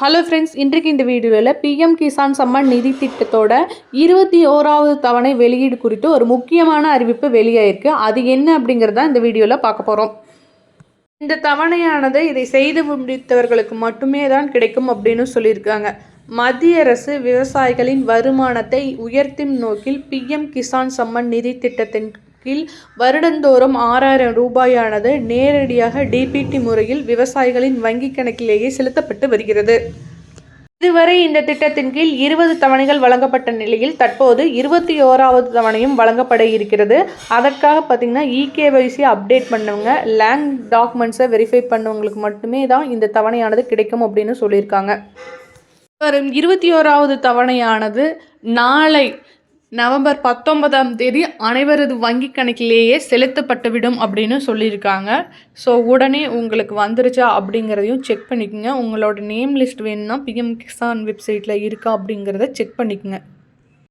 Hello friends இன்றைக்கு இந்த வீடியோவில் பிஎம் கிசான் சம்மன் நிதி திட்டத்தோட இருபத்தி ஓராவது தவணை வெளியீடு குறித்து ஒரு முக்கியமான அறிவிப்பு வெளியாயிருக்கு. அது என்ன அப்படிங்கிறத இந்த வீடியோவில் பார்க்க போகிறோம் இந்த தவணையானது இதை செய்து முடித்தவர்களுக்கு மட்டுமே தான் கிடைக்கும் அப்படின்னு சொல்லியிருக்காங்க. மத்திய அரசு விவசாயிகளின் வருமானத்தை உயர்த்தும் நோக்கில் பிஎம் கிசான் சம்மன் நிதி திட்டத்தின் கீழ் வருடந்தோறும் ஆறாயிரம் ரூபாயானது நேரடியாக டிபிடி முறையில் விவசாயிகளின் வங்கிக் கணக்கிலேயே செலுத்தப்பட்டு வருகிறது. இதுவரை இந்த திட்டத்தின் கீழ் இருபது தவணைகள் வழங்கப்பட்ட நிலையில் தற்போது இருபத்தி ஓராவது தவணையும் வழங்கப்பட இருக்கிறது. அதற்காக பார்த்தீங்கன்னா இகேவைசி அப்டேட் பண்ணவங்க லேங் டாக்குமெண்ட்ஸை வெரிஃபை பண்ணவங்களுக்கு மட்டுமே தான் இந்த தவணையானது கிடைக்கும் அப்படின்னு சொல்லியிருக்காங்க. வரும் இருபத்தி ஓராவது தவணையானது நாளை நவம்பர் பத்தொன்பதாம் தேதி அனைவரது வங்கி கணக்கிலேயே செலுத்தப்பட்டுவிடும் அப்படின்னு சொல்லியிருக்காங்க. ஸோ உடனே உங்களுக்கு வந்துருச்சா அப்படிங்கிறதையும் செக் பண்ணிக்கோங்க. உங்களோட நேம் லிஸ்ட் வேணும்னா பிஎம் கிசான் வெப்சைட்டில் இருக்கா அப்படிங்கிறத செக் பண்ணிக்கோங்க.